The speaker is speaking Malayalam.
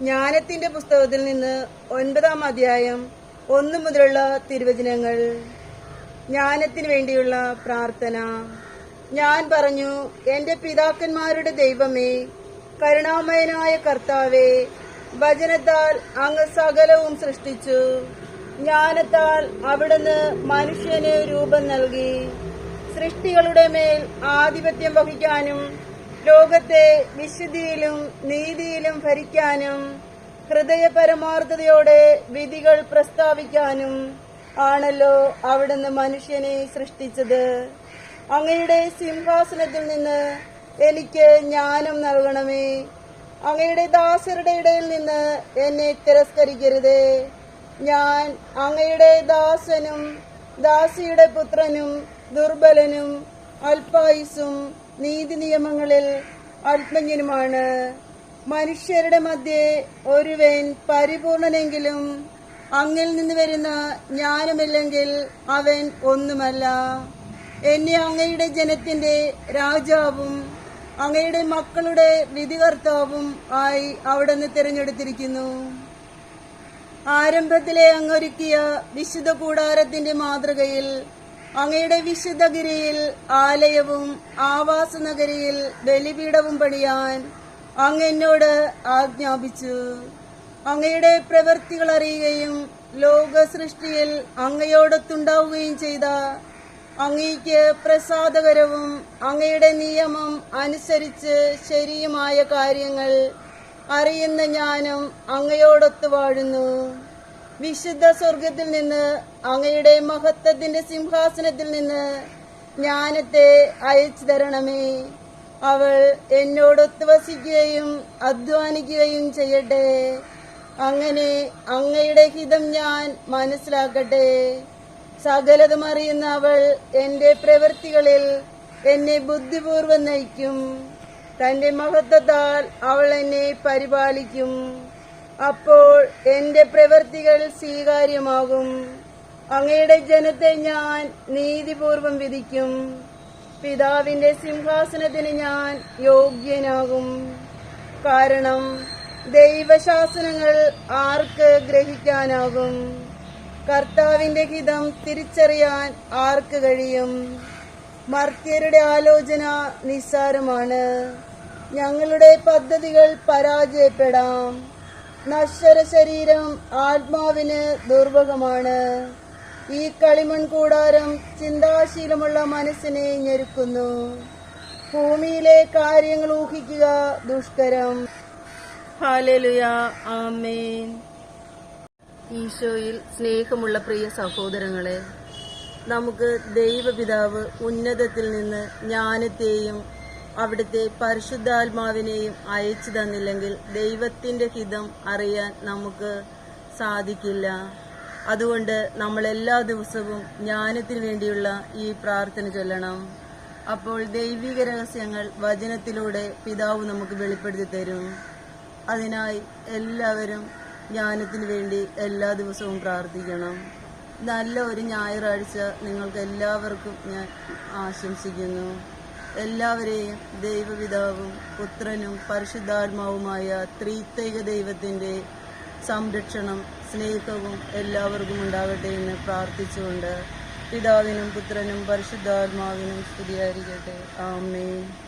ജ്ഞാനത്തിന്റെ പുസ്തകത്തിൽ നിന്ന് ഒൻപതാം അധ്യായം ഒന്നു മുതലുള്ള തിരുവചനങ്ങൾ. ജ്ഞാനത്തിന് വേണ്ടിയുള്ള പ്രാർത്ഥന. ഞാൻ പറഞ്ഞു എന്റെ പിതാക്കന്മാരുടെ ദൈവമേ കരുണാമയനായ കർത്താവേ വചനത്താൽ അങ്ങ് സകലവും സൃഷ്ടിച്ചു. ജ്ഞാനത്താൽ അവിടുന്ന് മനുഷ്യന് രൂപം നൽകി. സൃഷ്ടികളുടെ മേൽ ആധിപത്യം വഹിക്കാനും ലോകത്തെ വിശുദ്ധിയിലും നീതിയിലും ഭരിക്കാനും ഹൃദയപരമാർത്ഥതയോടെ വിധികൾ പ്രസ്താവിക്കാനും ആണല്ലോ അവിടുന്ന് മനുഷ്യനെ സൃഷ്ടിച്ചത്. അങ്ങയുടെ സിംഹാസനത്തിൽ നിന്ന് എനിക്ക് ജ്ഞാനം നൽകണമേ. അങ്ങയുടെ ദാസരുടെ ഇടയിൽ നിന്ന് എന്നെ തിരസ്കരിക്കരുതേ. ഞാൻ അങ്ങയുടെ ദാസനും ദാസിയുടെ പുത്രനും ദുർബലനും അല്പായുസും നീതി നിയമങ്ങളിൽ ആത്മജ്ഞനുമാണ് മനുഷ്യരുടെ മധ്യേ ഒരുവൻ പരിപൂർണനെങ്കിലും അങ്ങിൽ നിന്ന് വരുന്ന ജ്ഞാനമില്ലെങ്കിൽ അവൻ ഒന്നുമല്ല. എന്നെ അങ്ങയുടെ ജനത്തിന്റെ രാജാവും അങ്ങയുടെ മക്കളുടെ വിധികർത്താവും ആയി അവിടെ നിന്ന് തിരഞ്ഞെടുത്തിരിക്കുന്നു. ആരംഭത്തിലെ അങ്ങൊരുക്കിയ വിശുദ്ധ കൂടാരത്തിന്റെ മാതൃകയിൽ അങ്ങയുടെ വിശുദ്ധഗിരിയിൽ ആലയവും ആവാസ നഗരിയിൽ ബലിപീഠവും പണിയാൻ അങ്ങ് എന്നോട് ആജ്ഞാപിച്ചു. അങ്ങയുടെ പ്രവൃത്തികൾ അറിയുകയും ലോക സൃഷ്ടിയിൽ അങ്ങയോടൊത്തുണ്ടാവുകയും ചെയ്ത അങ്ങയ്ക്ക് പ്രസാദകരവും അങ്ങയുടെ നിയമം അനുസരിച്ച് ശരിയുമായ കാര്യങ്ങൾ അറിയുന്ന ഞാനും അങ്ങയോടൊത്ത് വാഴുന്നു. വിശുദ്ധ സ്വർഗത്തിൽ നിന്ന് അങ്ങയുടെ മഹത്വത്തിന്റെ സിംഹാസനത്തിൽ നിന്ന് ജ്ഞാനത്തെ അയച്ചു തരണമേ. അവൾ എന്നോടൊത്ത് വസിക്കുകയും അധ്വാനിക്കുകയും ചെയ്യട്ടെ. അങ്ങനെ അങ്ങയുടെ ഹിതം ഞാൻ മനസ്സിലാക്കട്ടെ. സകലതും അറിയുന്ന അവൾ എന്റെ പ്രവൃത്തികളിൽ എന്നെ ബുദ്ധിപൂർവം നയിക്കും. തന്റെ മഹത്വത്താൽ അവൾ എന്നെ പരിപാലിക്കും. അപ്പോൾ എന്റെ പ്രവൃത്തികൾ സ്വീകാര്യമാകും. അങ്ങയുടെ ജനത്തെ ഞാൻ നീതിപൂർവം വിധിക്കും. പിതാവിന്റെ സിംഹാസനത്തിന് ഞാൻ യോഗ്യനാകും. കാരണം ദൈവശാസനങ്ങൾ ആർക്ക് ഗ്രഹിക്കാനാകും? കർത്താവിന്റെ ഹിതം തിരിച്ചറിയാൻ ആർക്ക് കഴിയും? മർത്യരുടെ ആലോചന നിസ്സാരമാണ്. ഞങ്ങളുടെ പദ്ധതികൾ പരാജയപ്പെടാം. നശ്വര ശരീരം ആത്മാവിന് ദുർഭകമാണ് ഈ കളിമൺ കൂടാരം ചിന്താശീലമുള്ള മനസ്സിനെ ഞെരുക്കുന്നു. ഭൂമിയിലെ കാര്യങ്ങൾ ഊഹിക്കുക ദുഷ്കരം. ആമേൻ. ഈശോയിൽ സ്നേഹമുള്ള പ്രിയ സഹോദരങ്ങളെ നമുക്ക് ദൈവപിതാവ് ഉന്നതത്തിൽ നിന്ന് ജ്ഞാനത്തെയും അവിടുത്തെ പരിശുദ്ധാത്മാവിനെയും അയച്ചു തന്നില്ലെങ്കിൽ ദൈവത്തിന്റെ ഹിതം അറിയാൻ നമുക്ക് സാധിക്കില്ല. അതുകൊണ്ട് നമ്മൾ എല്ലാ ദിവസവും ജ്ഞാനത്തിന് വേണ്ടിയുള്ള ഈ പ്രാർത്ഥന ചൊല്ലണം. അപ്പോൾ ദൈവിക രഹസ്യങ്ങൾ വചനത്തിലൂടെ പിതാവ് നമുക്ക് വെളിപ്പെടുത്തി തരും. അതിനായി എല്ലാവരും ജ്ഞാനത്തിന് വേണ്ടി എല്ലാ ദിവസവും പ്രാർത്ഥിക്കണം. നല്ല ഒരു ഞായറാഴ്ച നിങ്ങൾക്ക് എല്ലാവർക്കും ഞാൻ ആശംസിക്കുന്നു. എല്ലാവരെയും ദൈവപിതാവും പുത്രനും പരിശുദ്ധാത്മാവുമായ ത്രീത്തൈക ദൈവത്തിന്റെ സംരക്ഷണം സ്നേഹവും എല്ലാവർക്കും ഉണ്ടാകട്ടെ എന്ന് പ്രാർത്ഥിച്ചുകൊണ്ട് പിതാവിനും പുത്രനും പരിശുദ്ധാത്മാവിനും സ്തുതിയായിരിക്കട്ടെ. ആമേൻ.